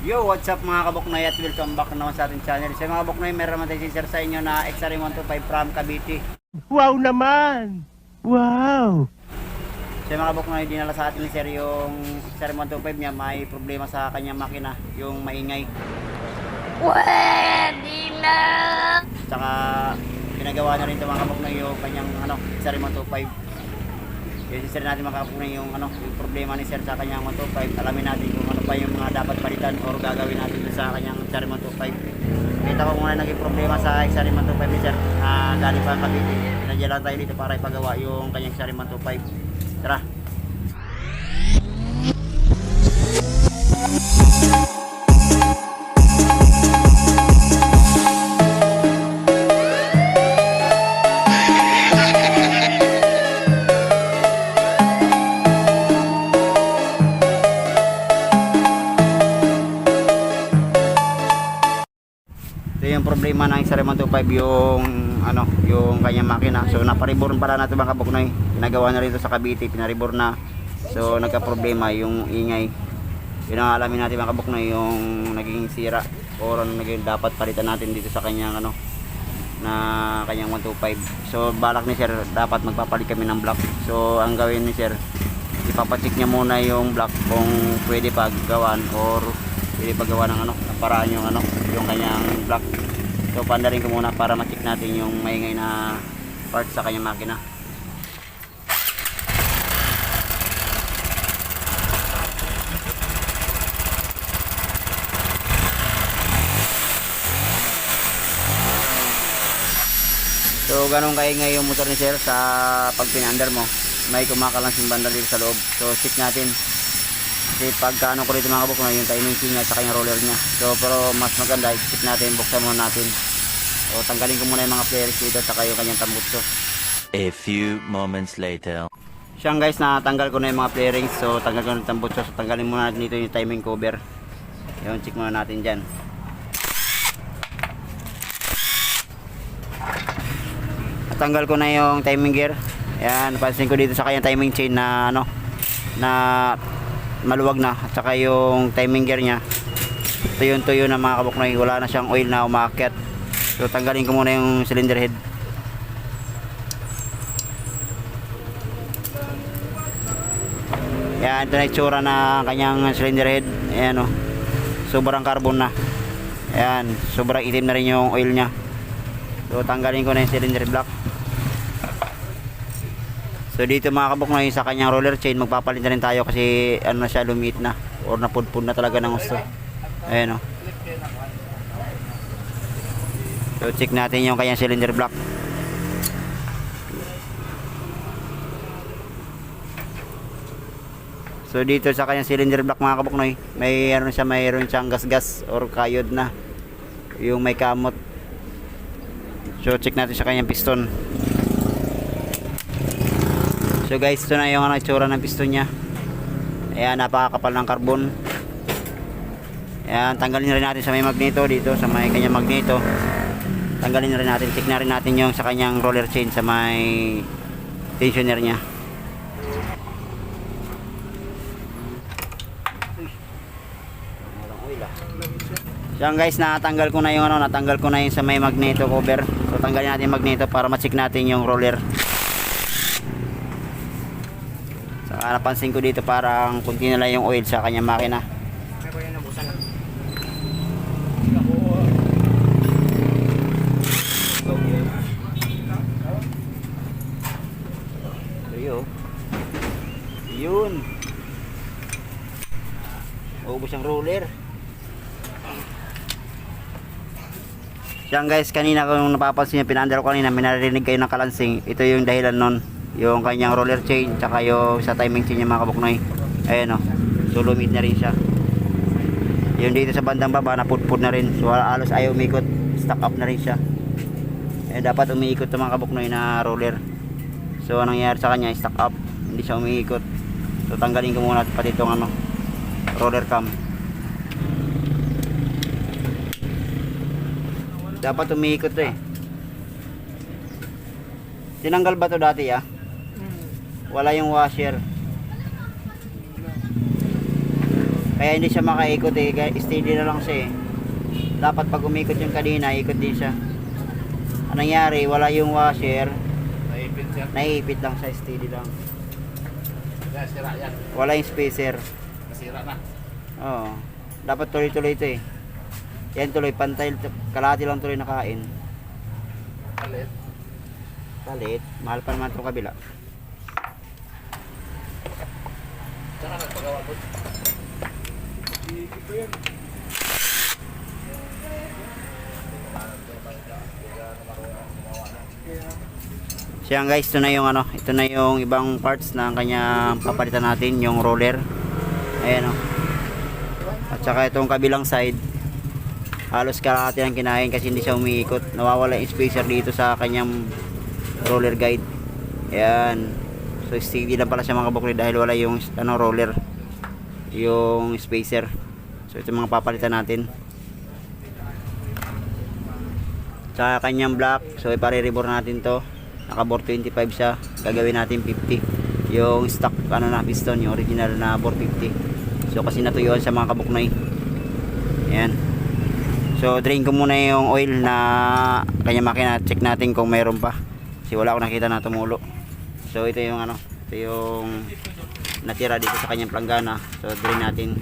Yo, what's up mga kabuknoy at welcome back naman sa ating channel. Sa mga kabuknoy, meron naman tayo share sa inyo na XR125 from Cavite. Wow naman! Wow! Sa mga kabuknoy, dinala sa atin ni Sir yung XR125 niya, may problema sa kanyang makina, yung maingay. Pwede na! Tsaka pinagawa na rin ito mga kabuknoy yung kanyang ano, XR125. Yung sir natin mga kabuknoy yung ano, yung problema ni Sir sa kanyang 125. Alamin natin kung ano pa yung mga dapat palitan or gagawin natin sa kanyang XR125. Kita ko muna naging problema sa XR125 ni Sir na galing pa Cavite. Pinadya lang tayo dito para ipagawa yung kanyang XR125. Tara! XR125 yung ano, yung kanyang makina. So naparibor pala natin mga kabuknoy. Pinagawa na rin ito sa Cavite, pinaribor na. So nagka-problema yung ingay. Yun ang alamin natin mga kabuknoy yung naging sira or ano naging dapat palitan natin dito sa kanyang ano na kanyang 125. So balak ni sir dapat magpapalit kami ng block. So ang gawin ni sir ipapacheck niya muna yung block kung pwede pa gawan or pwede pa gawa ng ano paraan yung ano yung kanyang block. So pandarin ko muna para ma-check natin yung maingay na part sa kanyang makina. So ganun kaingay yung motor ni sir sa pag pinander mo. May kumakalansing banda dito sa loob. So check natin. Kasi pagka ano ko rito mga kabuk na yung timing key niya saka yung roller niya. So pero mas maganda check natin, buksan muna natin. So tanggalin ko muna yung mga players dito saka yung kanyang tambutso. A few moments later. Siyang guys, natanggal ko na yung mga playrings. So tanggal ko na yung tambutso. So tanggalin muna natin dito yung timing cover. Yung check muna natin dyan. Natanggal ko na yung timing gear. Ayan, napansin ko dito sa kanyang timing chain na ano na maluwag na. At saka yung timing gear niya tuyo-tuyo na mga kabuknoy. Wala na siyang oil na umakyat. So tanggalin ko muna yung cylinder head. Yan ito na itsura na kanyang cylinder head. Ayan o sobrang carbon na. Ayan sobrang itim na rin yung oil nya so tanggalin ko na yung cylinder block So dito mga kabuknoy sa kanyang roller chain magpapalit na rin tayo kasi ano na siya lumiit na or napudpud na talaga ng gusto. Ayan o. So check natin yung kanyang cylinder block. So dito sa kanyang cylinder block mga kabuknoy, may ano siya mayroon siyang gas-gas or kayod na yung may kamot. So check natin sa kanyang piston. So guys, ito na yung ano, itsura ng piston niya. Ayan, napakakapal ng carbon. Ayan, tanggalin na rin natin sa may magneto dito, sa may kanyang magneto. Tanggalin na rin natin, check na rin natin yung sa kanyang roller chain sa may tensioner niya. So guys, natanggal ko na yung ano, natanggal ko na yung sa may magneto cover. So tanggalin natin yung magneto para ma-check natin yung roller. Ah, napansin ko dito parang kunti na lang yung oil sa kanyang makina. Ayo. Yun. Ubus ang roller. Yan guys, kanina kung napapansin niyo, pinandar ko kanina, may narinig kayo ng kalansing. Ito yung dahilan nun yung kanyang roller chain tsaka yung sa timing chain niya mga kabuknoy. Ayan o so lumid na rin siya. Yung dito sa bandang baba napudpud na rin. So halos ayaw umikot. Stuck up na rin siya. Eh, dapat umiikot mga kabuknoy na roller. So anong nangyayari sa kanya? Stuck up. Hindi siya umiikot. So tanggalin ko muna pati itong ano roller cam. Dapat umiikot to eh. Tinanggal ba to dati ah wala yung washer Kaya hindi siya makaikot eh. Steady na lang siya eh. Dapat pag umikot yung kanina, ikot din siya. Anong nangyari? Wala yung washer. Naipit siya. Naiipit lang siya, steady lang. Wala yung spacer. Nasira na. Oo. Dapat tuloy-tuloy ito eh. Yan tuloy, pantay, kalahati lang tuloy nakain. Palit. Palit, mahal pa naman itong kabila. Tsaka nagpagawa ko. So yan guys, ito na yung ano, ito na yung ibang parts na kanya papalitan natin, yung roller. Ayan o. At saka itong kabilang side, halos kalahati ang kinain kasi hindi siya umiikot. Nawawala yung spacer dito sa kanyang roller guide. Ayan. So steady lang pala siya mga kabukli dahil wala yung ano, roller. Yung spacer. So ito mga papalitan natin. Sa kanyang block, so ipare-rebore natin to. Nakabore 25 siya. Gagawin natin 50 yung stock ano na piston yung original na bore 50 so kasi natuyuan sa mga kabuknoy. Ayan. So drain ko muna yung oil na kanya makina. Check natin kung mayroon pa. Kasi wala akong nakita na tumulo so ito yung ano ito yung natira dito sa kanyang planggana so drain natin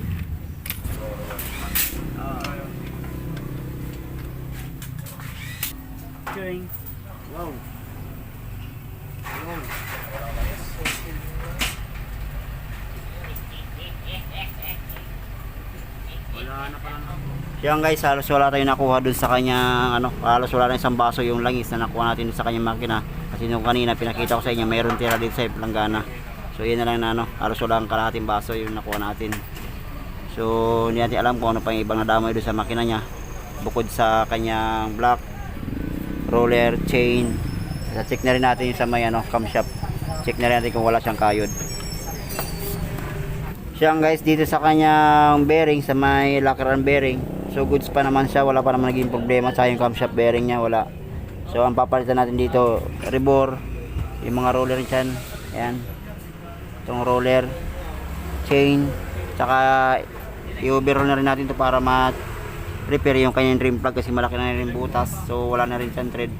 Drain. Wow. Yan guys, halos wala tayong nakuha dun sa kanya, ano, halos wala na isang baso yung langis na nakuha natin dun sa kanyang makina. Kasi nung kanina pinakita ko sa inyo, mayroon tira dito sa planggana. So yun na lang na ano, halos wala ang kalahating baso yung nakuha natin. So hindi natin alam kung ano pa yung ibang nadamay dun sa makina niya. Bukod sa kanyang block, roller, chain. So, check na rin natin yung sa may ano, camshaft. Check na rin natin kung wala siyang kayod. Siyang guys dito sa kanyang bearing sa may lakaran bearing. So goods pa naman siya, wala pa naman naging problema sa yung camshaft bearing niya, wala. So ang papalitan natin dito, rebore, yung mga roller dyan, ayan. Itong roller, chain, tsaka i-overhaul na rin natin to para ma repair yung kanyang dream plug kasi malaki na rin butas. So wala na rin siyang thread.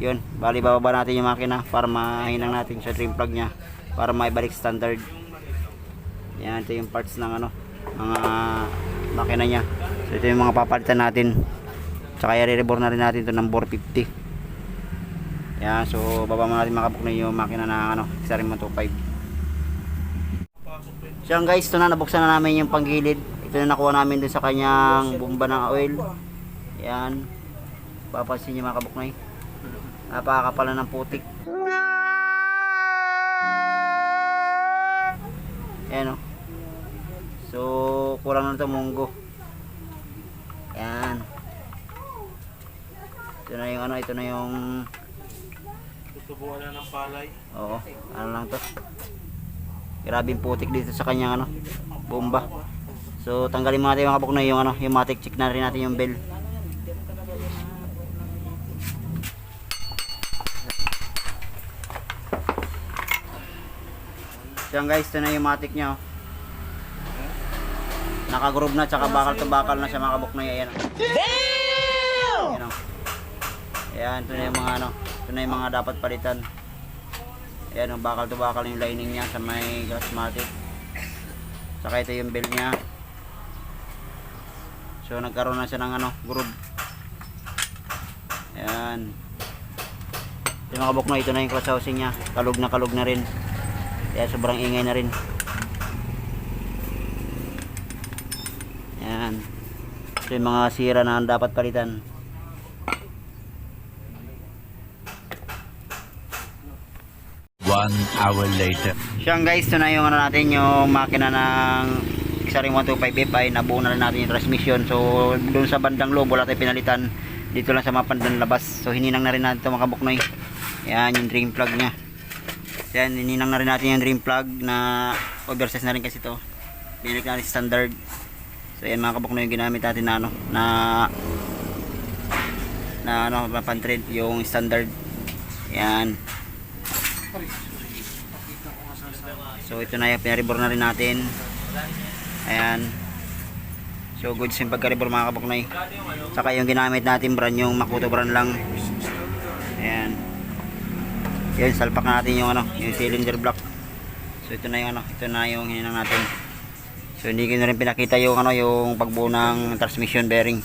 Yun. Bali bababa natin yung makina para mahinang natin sa dream plug nya para maibalik standard. Yan ito yung parts ng ano mga makina nya so ito yung mga papalitan natin tsaka i-rebore na rin natin to ng 450 yan so baba mo natin makabuk na yung makina na ano isa rin 125 So yan guys, ito na nabuksan na namin yung panggilid. Ito na nakuha namin dun sa kanyang bomba ng oil. Yan. Papansin niyo mga kabuknoy. Napakakapala ng putik. Yan o. So, kulang na ito munggo. Yan. Ito na yung ano, ito na yung Tutubuan na ng palay. Oo, ano lang to. Grabing putik dito sa kanyang ano, bomba. So tanggalin mo natin mga kabuk na yung ano, yung matic check na rin natin yung bell. So yan guys, ito na yung matic niya. Oh. Naka-groove na tsaka bakal to bakal na siya mga kabuk na yan. Damn! Yan. Ayan, ito na yung mga ano, ito na yung mga dapat palitan. Ayan, oh, bakal to bakal yung lining niya sa may gasmatic. Saka ito yung bell niya. So nagkaroon na siya ng ano, groove. Ayan. Yung mga kabuk na ito na yung clutch housing niya. Kalug na kalug na rin. Kaya sobrang ingay na rin. Ayan. Ito yung mga sira na dapat palitan. One hour later. Siyang guys, ito na yung ano natin, yung makina ng Xaring 125 FI, nabuo na natin yung transmission. So, doon sa bandang loob, wala tayong pinalitan. Dito lang sa mga bandang labas. So, hininang na rin natin ito mga kabuknoy. Yan, yung drain plug niya. Yan, hininang na rin natin yung drain plug na oversize na rin kasi ito. Binalik natin standard. So, yan mga kabuknoy yung ginamit natin na ano, na na ano, pan-thread, yung standard. Yan. So ito na yung pinaribor na rin natin. Ayan. So goods yung pagkaribor mga kabuknoy. Saka yung ginamit natin brand yung Makuto brand lang. Ayan. Yan, salpak natin yung ano, yung cylinder block. So ito na yung ano, ito na yung hinanang natin. So hindi ko na rin pinakita yung ano, yung pagbuo ng transmission bearing.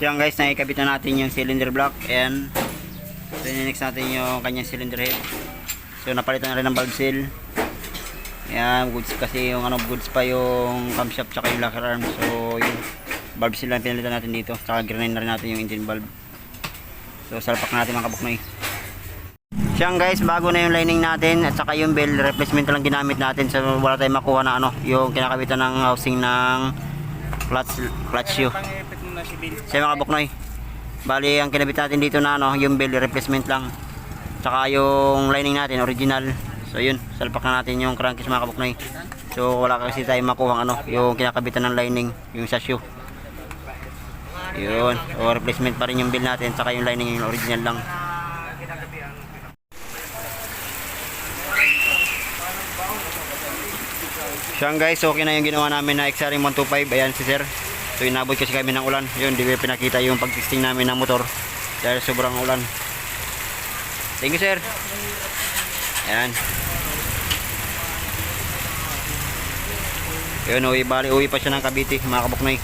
So yan guys, nakikabit na natin yung cylinder block. Ayan. So next natin yung kanyang cylinder head. So napalitan na rin ng valve seal. Ayan, goods kasi yung ano, goods pa yung camshaft tsaka yung locker arm. So yung valve seal lang pinalitan natin dito. Tsaka grind na rin natin yung engine valve. So salpak natin mga kabuknoy. Siyang guys, bago na yung lining natin at saka yung bell replacement lang ginamit natin so wala tayong makuha na ano, yung kinakabitan ng housing ng clutch clutch shoe. Siya mga kabuknoy. Bali, ang kinabit natin dito na ano, yung bell replacement lang. Tsaka yung lining natin original. So yun, salpak na natin yung crankcase mga kabuknoy. So wala kasi tayong makuha ano, yung kinakabitan ng lining, yung sa shoe. Yun, o replacement pa rin yung bill natin tsaka yung lining yung original lang. Siyang guys, okay na yung ginawa namin na XRM 125. Ayan si sir. So inabot kasi kami ng ulan. Yun, di pinakita yung pag-testing namin ng motor. Dahil sobrang ulan. Thank you sir. Ayan. Yun, uwi, bali, uwi pa siya ng Cavite, mga kabuknoy.